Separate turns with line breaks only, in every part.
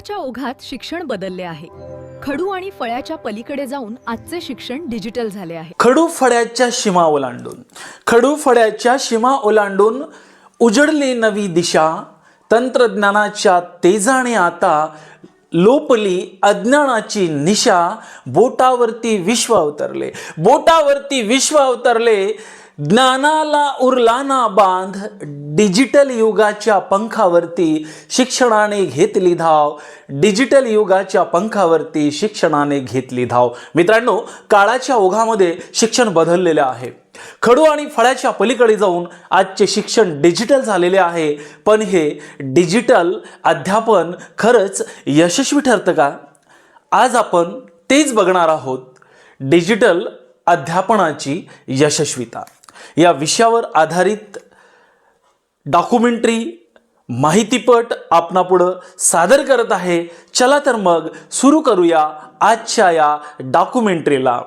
काळाच्या ओघात शिक्षण बदलले आहे. खडू आणि फळ्याच्या पलीकडे जाऊन आजचे शिक्षण डिजिटल झाले आहे.
खडू फळ्याच्या सीमा ओलांडून. खडू फळ्याच्या सीमा ओलांडून उजडली नवी दिशा तंत्रज्ञानाच्या तेजाने आता लोपली अज्ञानाची निशा बोटावरती विश्व अवतरले. बोटावरती विश्व अवतरले ज्ञानाला उरला ना बांध डिजिटल युगाच्या पंखावरती शिक्षणाने घेतली धाव. डिजिटल युगाच्या पंखावरती शिक्षणाने घेतली धाव. मित्रांनो काळाच्या ओघामध्ये शिक्षण बदललेलं आहे. खडू आणि फळ्याच्या पलीकडे जाऊन आजचे शिक्षण डिजिटल झालेले आहे. पण हे डिजिटल अध्यापन खरंच यशस्वी ठरतं का? आज आपण तेच बघणार आहोत. डिजिटल अध्यापनाची यशस्विता. या विषयावर आधारित डॉक्युमेंटरी माहितीपट आपणापुढं सादर करत आहे. चला तर मग सुरू करूया आजच्या या डॉक्युमेंटरीला.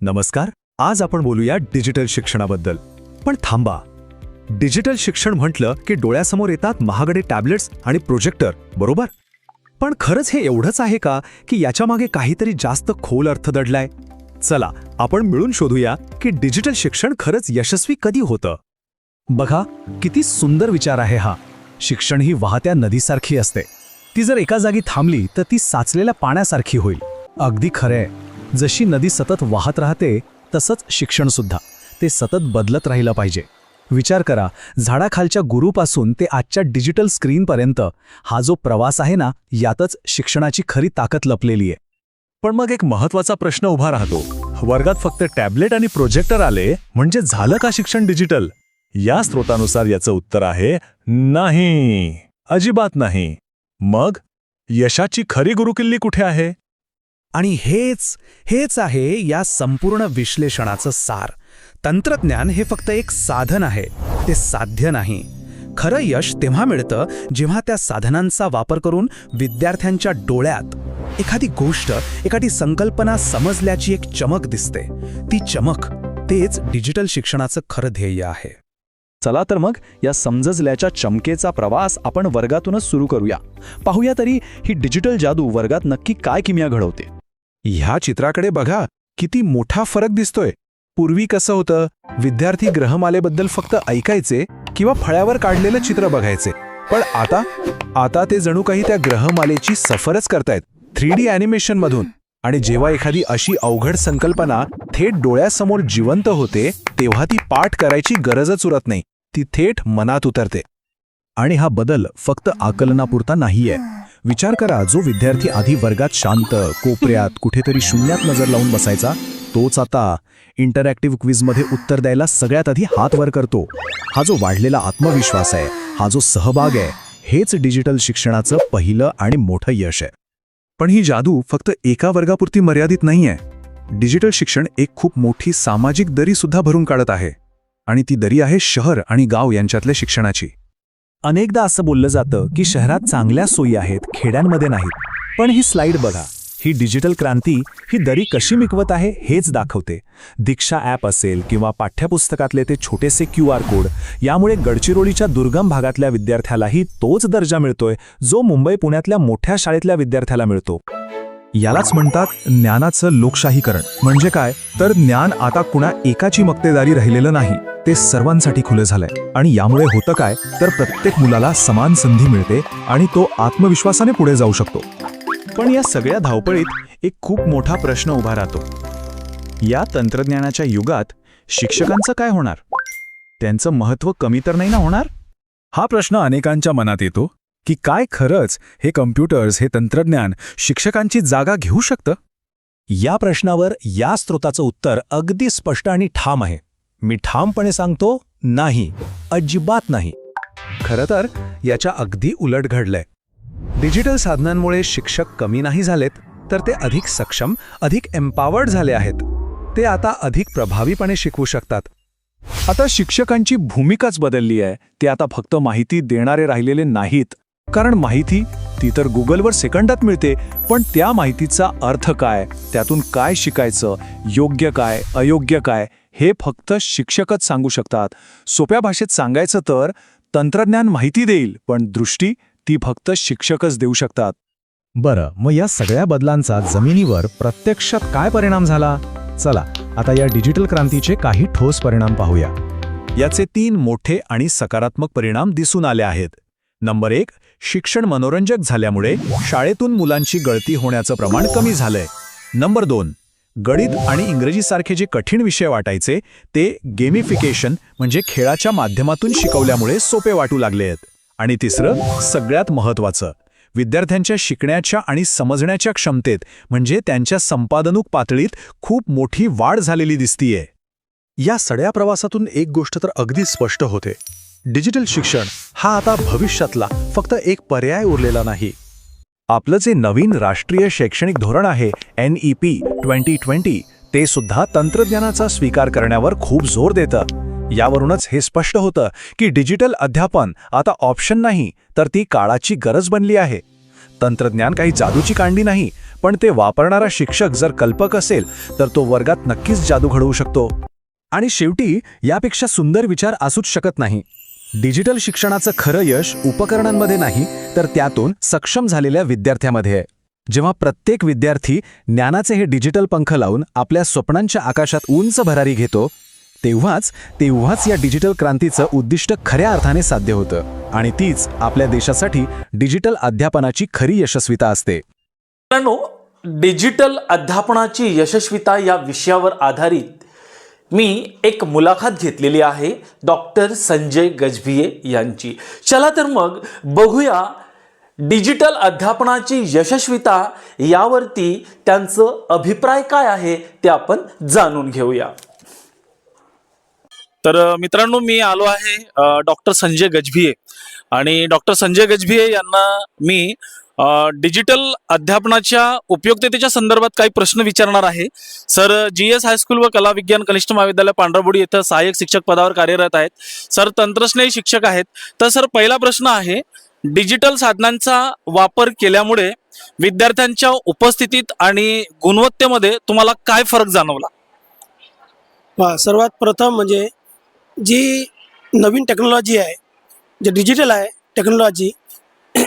नमस्कार. आज आपण बोलूया डिजिटल शिक्षणाबद्दल. पण थांबा. डिजिटल शिक्षण म्हटलं की डोळ्यासमोर येतात महागडे टॅबलेट्स आणि प्रोजेक्टर बरोबर? पण खरंच हे एवढंच आहे का की याच्या मागे काहीतरी जास्त खोल अर्थ दडलाय? चला आपण मिळून शोधूया की डिजिटल शिक्षण खरंच यशस्वी कधी होतं. बघा किती सुंदर विचार आहे हा. शिक्षण ही वाहत्या नदीसारखी असते. ती जर एका जागी थांबली तर ती साचलेल्या पाण्यासारखी होईल. अगदी खरंय जशी नदी सतत वाहत राहते तसंच शिक्षण सुद्धा. ते सतत बदलत राहिलं पाहिजे. विचार करा झाडाखालच्या गुरुपासून ते आजच्या डिजिटल स्क्रीनपर्यंत हा जो प्रवास आहे ना यातच शिक्षणाची खरी ताकद लपलेली आहे. पण मग एक महत्त्वाचा प्रश्न उभा राहतो. वर्गात फक्त टॅबलेट आणि प्रोजेक्टर आले म्हणजे झालं का शिक्षण डिजिटल? या स्रोतानुसार याचं उत्तर आहे नाही. अजिबात नाही. मग? यशाची खरी गुरुकिल्ली कुठे आहे?
आणि हेच हेच आहे या संपूर्ण विश्लेषणाचं सार. तंत्रज्ञान हे फक्त एक साधन आहे ते साध्य नाही. खरं यश तेव्हा मिळतं जेव्हा त्या साधनांचा वापर करून विद्यार्थ्यांच्या डोळ्यात एखादी गोष्ट एखादी संकल्पना समजल्याची एक चमक दिसते. ती चमक तेच डिजिटल शिक्षणाचं खरं ध्येय आहे.
चला तर मग या समजजल्याच्या चमकेचा प्रवास आपण वर्गातूनच सुरू करूया. पाहूया तरी ही डिजिटल जादू वर्गात नक्की काय किमिया घडवते. ह्या चित्राकडे बघा किती मोठा फरक दिसतोय. पूर्वी कसं होतं? विद्यार्थी ग्रहमालेबद्दल फक्त ऐकायचे किंवा फळ्यावर काढलेलं चित्र बघायचे. पण आता आता ते जणू काही त्या ग्रहमालेची सफरच करतायत थ्री डी अॅनिमेशनमधून आणि जेव्हा एखादी अशी अवघड संकल्पना थेट डोळ्यासमोर जिवंत होते तेव्हा ती पाठ करायची गरजच उरत नाही. ती थेट मनात उतरते. आणि हा बदल फक्त आकलनापुरता नाहीये. विचार करा जो विद्यार्थी आधी वर्गात शांत कोपऱ्यात कुठेतरी शून्यात नजर लावून बसायचा तोच आता इंटरॅक्टिव्ह क्विजमध्ये उत्तर द्यायला सगळ्यात आधी हात वर करतो. हा जो वाढलेला आत्मविश्वास आहे हा जो सहभाग आहे हेच डिजिटल शिक्षणाचं पहिलं आणि मोठं यश आहे. पण ही जादू फक्त एका वर्गापुरती मर्यादित नाहीये. डिजिटल शिक्षण एक खूप मोठी सामाजिक दरी सुद्धा भरून काढत आहे. आणि ती दरी आहे शहर आणि गाव यांच्यातल्या शिक्षणाची. अनेकदा असं बोललं जातं की शहरात चांगल्या सोयी आहेत खेड्यांमध्ये नाहीत. पण ही स्लाईड बघा. ही डिजिटल क्रांती ही दरी कशी मिकवत आहे हेच दाखवते. दीक्षा ॲप असेल किंवा पाठ्यपुस्तकातले ते छोटेसे क्यू आर कोड यामुळे गडचिरोलीच्या दुर्गम भागातल्या विद्यार्थ्यालाही तोच दर्जा मिळतोय जो मुंबई पुण्यातल्या मोठ्या शाळेतल्या विद्यार्थ्याला मिळतो. यालाच म्हणतात ज्ञानाचं लोकशाहीकरण. म्हणजे काय? तर ज्ञान आता कुणा एकाची मक्तेदारी राहिलेलं नाही ते सर्वांसाठी खुलं झालंय. आणि यामुळे होतं काय? तर प्रत्येक मुलाला समान संधी मिळते आणि तो आत्मविश्वासाने पुढे जाऊ शकतो. पण या सगळ्या धावपळीत एक खूप मोठा प्रश्न उभा राहतो. या तंत्रज्ञानाच्या युगात शिक्षकांचं काय होणार? त्यांचं महत्त्व कमी तर नाही ना होणार? हा प्रश्न अनेकांच्या मनात येतो की काय खरंच हे कम्प्युटर्स हे तंत्रज्ञान शिक्षकांची जागा घेऊ शकतं? या प्रश्नावर या स्रोताचं उत्तर अगदी स्पष्ट आणि ठाम आहे. मी ठामपणे सांगतो नाही अजिबात नाही. खरं तर याच्या अगदी उलट घडलंय. डिजिटल साधनांमुळे शिक्षक कमी नाही झालेत तर ते अधिक सक्षम अधिक एम्पावर्ड झाले आहेत. ते आता अधिक प्रभावीपणे शिकवू शकतात. आता शिक्षकांची भूमिकाच बदलली आहे. ते आता फक्त माहिती देणारे राहिलेले नाहीत. कारण माहिती ती तर गुगलवर सेकंदात मिळते पण त्या माहितीचा अर्थ काय? त्यातून काय शिकायचं? योग्य काय? अयोग्य काय? हे फक्त शिक्षकच सांगू शकतात. सोप्या भाषेत सांगायचं तर तंत्रज्ञान माहिती देईल पण दृष्टी ती फक्त शिक्षकच देऊ शकतात.
बरं मग या सगळ्या बदलांचा जमिनीवर प्रत्यक्षात काय परिणाम झाला? चला आता या डिजिटल क्रांतीचे काही ठोस परिणाम पाहूया.
याचे तीन मोठे आणि सकारात्मक परिणाम दिसून आले आहेत. नंबर एक शिक्षण मनोरंजक झाल्यामुळे शाळेतून मुलांची गळती होण्याचं प्रमाण कमी झालंय. नंबर दोन गणित आणि इंग्रजीसारखे जे कठीण विषय वाटायचे ते गेमिफिकेशन म्हणजे खेळाच्या माध्यमातून शिकवल्यामुळे सोपे वाटू लागले आहेत. आणि तिसरं सगळ्यात महत्त्वाचं विद्यार्थ्यांच्या शिकण्याच्या आणि समजण्याच्या क्षमतेत म्हणजे त्यांच्या संपादनूक पातळीत खूप मोठी वाढ झालेली दिसतीये.
या सगळ्या प्रवासातून एक गोष्ट तर अगदी स्पष्ट होते. डिजिटल शिक्षण हा आता भविष्यातला फक्त एक पर्याय उरलेला नाही.
आपलं जे नवीन राष्ट्रीय शैक्षणिक धोरण आहे N E P twenty twenty ते सुद्धा तंत्रज्ञानाचा स्वीकार करण्यावर खूप जोर देतं. यावरूनच हे स्पष्ट होतं की डिजिटल अध्यापन आता ऑप्शन नाही तर ती काळाची गरज बनली आहे. तंत्रज्ञान काही जादूची कांडी नाही पण ते वापरणारा शिक्षक जर कल्पक असेल तर तो वर्गात नक्कीच जादू घडवू शकतो.
आणि शेवटी यापेक्षा सुंदर विचार असूच शकत नाही. डिजिटल शिक्षणाचं खरं यश उपकरणांमध्ये नाही तर त्यातून सक्षम झालेल्या विद्यार्थ्यामध्ये. आहे जेव्हा प्रत्येक विद्यार्थी ज्ञानाचे हे डिजिटल पंख लावून आपल्या स्वप्नांच्या आकाशात उंच भरारी घेतो तेव्हाच तेव्हाच या डिजिटल क्रांतीचं उद्दिष्ट खऱ्या अर्थाने साध्य होतं आणि तीच आपल्या देशासाठी डिजिटल अध्यापनाची खरी यशस्विता असते.
डिजिटल अध्यापनाची यशस्विता या विषयावर आधारित मी एक मुलाखत घेतलेली आहे डॉक्टर संजय गजभिये यांची. चला तर मग बघूया डिजिटल अध्यापनाची यशस्विता यावरती त्यांचं अभिप्राय काय आहे ते आपण जाणून घेऊया. तर मित्रांनो मी आलो आहे डॉक्टर संजय गजभिये. आणि डॉक्टर संजय गजभिये यांना मी डिजिटल अध्यापनाच्या उपयुक्ततेच्या संदर्भात काही प्रश्न विचारणार आहे. सर जी एस हायस्कूल व कला विज्ञान कनिष्ठ महाविद्यालय पांढरबोडी येथे सहाय्यक शिक्षक पदावर कार्यरत आहेत. सर तंत्रज्ञही शिक्षक आहेत. तर सर पहिला प्रश्न आहे डिजिटल साधनांचा वापर केल्यामुळे विद्यार्थ्यांच्या उपस्थितीत आणि गुणवत्तेमध्ये तुम्हाला काय फरक जाणवला?
सर्वात प्रथम म्हणजे जी नवीन टेक्नॉलॉजी आहे जे डिजिटल आहे टेक्नॉलॉजी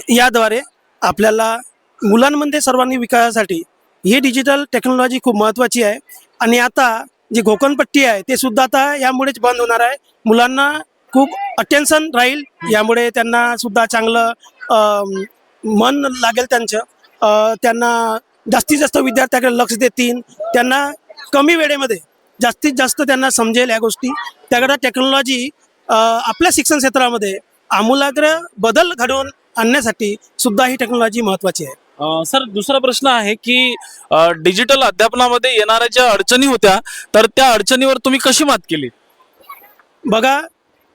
याद्वारे आपल्याला मुलांमध्ये सर्वांनी विकासासाठी ही डिजिटल टेक्नॉलॉजी खूप महत्त्वाची आहे. आणि आता जी घोकणपट्टी आहे ते सुद्धा आता यामुळेच बंद होणार आहे. मुलांना खूप अटेन्शन राहील यामुळे त्यांना सुद्धा चांगलं मन लागेल त्यांचं. त्यांना जास्तीत जास्त विद्यार्थ्याकडे लक्ष देतील. त्यांना कमी वेळेमध्ये जास्तीत जास्त त्यांना समजेल या गोष्टी. त्याकडे टेक्नॉलॉजी आपल्या शिक्षण क्षेत्रामध्ये आमूलाग्र बदल घडवून आणण्यासाठी सुद्धा ही टेक्नॉलॉजी महत्त्वाची आहे.
अ, सर दुसरा प्रश्न आहे की अ, डिजिटल अध्यापनामध्ये येणाऱ्या ज्या अडचणी होत्या तर त्या अडचणीवर तुम्ही कशी मात केली?
बघा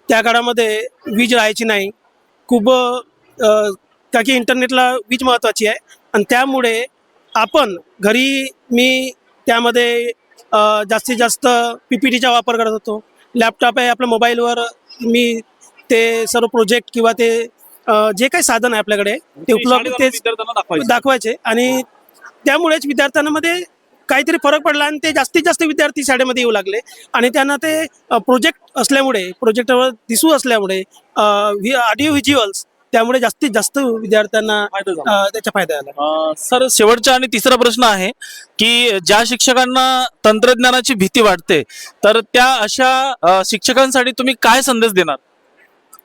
त्या काळामध्ये वीज राहायची नाही. खूप अ, का की इंटरनेटला वीज महत्त्वाची आहे. आणि त्यामुळे आपण घरी मी त्यामध्ये अ, जास्तीत जास्त पी पी टीचा वापर करत होतो. लॅपटॉप आहे आपल्या मोबाईलवर मी ते सर्व प्रोजेक्ट किंवा ते जे काही साधन आहे आपल्याकडे ते उपलब्ध
विद्यार्थ्यांना दाखवायचं.
आणि त्यामुळेच विद्यार्थ्यांमध्ये काहीतरी फरक पडला आणि ते जास्तीत जास्त विद्यार्थी शाळेमध्ये येऊ लागले. आणि त्यांना ते प्रोजेक्ट असल्यामुळे प्रोजेक्टवर दिसू असल्यामुळे ऑडिओ व्हिज्युअल्स त्यामुळे जास्तीत जास्त विद्यार्थ्यांना त्याचा फायदा झाला.
सर शेवटचा आणि तिसरा प्रश्न आहे की ज्या शिक्षकांना तंत्रज्ञानाची भीती वाटते तर त्या अशा शिक्षकांसाठी तुम्ही काय संदेश देणार?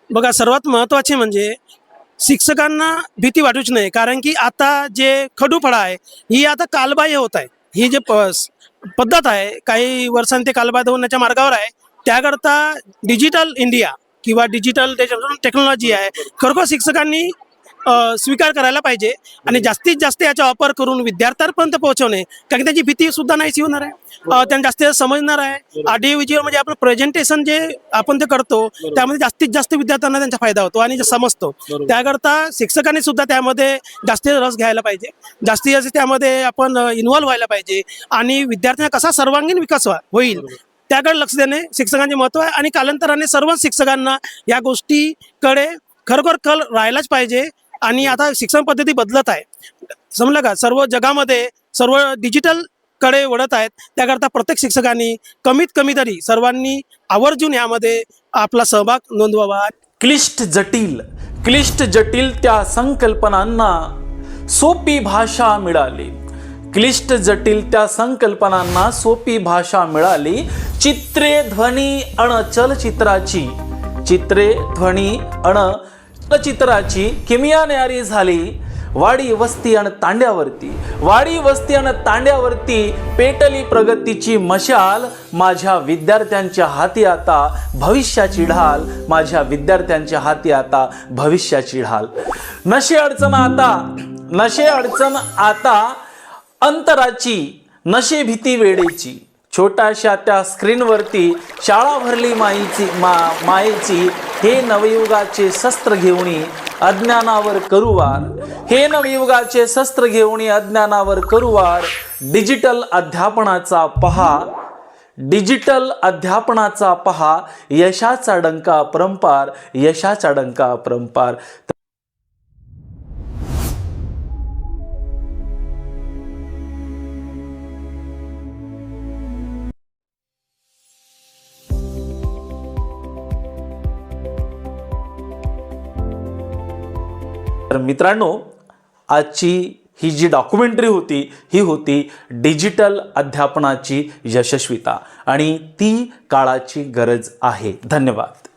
बघा सर्वात महत्त्वाचे म्हणजे शिक्षकांना भीती वाटूच नाही कारण की आता जे खडूफळा आहे ही आता कालबाह्य होत आहे. ही जे प- पद्धत आहे काही वर्षांनी ते कालबाह्य होण्याच्या मार्गावर आहे. त्याकरता डिजिटल इंडिया किंवा डिजिटल टेक्नॉलॉजी आहे खरोखर शिक्षकांनी स्वीकार करायला पाहिजे. आणि जास्तीत जास्त याचा वापर करून विद्यार्थ्यांपर्यंत पोहोचवणे. कारण त्याची भीती सुद्धा नाहीशी होणार आहे. त्यांना जास्तीत जास्त समजणार आहे. ऑडिओ व्हिज्युअल म्हणजे आपण प्रेझेंटेशन जे आपण ते करतो त्यामध्ये जास्तीत जास्त विद्यार्थ्यांना त्यांचा फायदा होतो आणि जे समजतो. त्याकरता शिक्षकांनी सुद्धा त्यामध्ये जास्तीत रस घ्यायला पाहिजे. जास्तीत जास्त त्यामध्ये आपण इन्व्हॉल्व्ह व्हायला पाहिजे. आणि विद्यार्थ्यांना कसा सर्वांगीण विकास होईल. त्याकडे लक्ष देणे शिक्षकांचे महत्त्व आहे. आणि कालांतराने सर्व शिक्षकांना या गोष्टीकडे खरोखर कल राहायलाच पाहिजे. आणि आता शिक्षण पद्धती बदलत आहे. समजलं का? सर्व जगामध्ये सर्व डिजिटलकडे वळत आहेत. त्याकरता प्रत्येक शिक्षकांनी कमीत कमी तरी सर्वांनी आवर्जून यामध्ये आपला सहभाग नोंदवावा.
क्लिष्ट जटिल क्लिष्ट जटिल त्या संकल्पनांना सोपी भाषा मिळाली. क्लिष्ट जटिल त्या संकल्पनांना सोपी भाषा मिळाली. चित्रे ध्वनी अण चलचित्राची. चित्रे ध्वनी अण चित्राची किमिया न्यारी झाली. वाडी वस्ती आणि तांड्यावरती. वाडी वस्ती आणि तांड्यावरती पेटली प्रगतीची मशाल. माझ्या विद्यार्थ्यांच्या हाती आता भविष्याची ढाल. माझ्या विद्यार्थ्यांच्या हाती आता भविष्याची ढाल. नशे अडचण आता. नशे अडचण आता. अंतराची. नशे भीती वेळेची. छोट्याशा त्या स्क्रीनवरती शाळा भरली माईची मा मायेची हे नवयुगाचे शस्त्र घेऊनी अज्ञानावर करुवार. हे नवयुगाचे शस्त्र घेऊनी अज्ञानावर करुवार. डिजिटल अध्यापनाचा पहा. डिजिटल अध्यापनाचा पहा. यशाचा डंका परंपार यशाचा डंका परंपार. तर मित्रांनो आजची ही जी डॉक्युमेंटरी होती ही होती डिजिटल अध्यापनाची यशस्विता. आणि ती काळाची गरज आहे. धन्यवाद.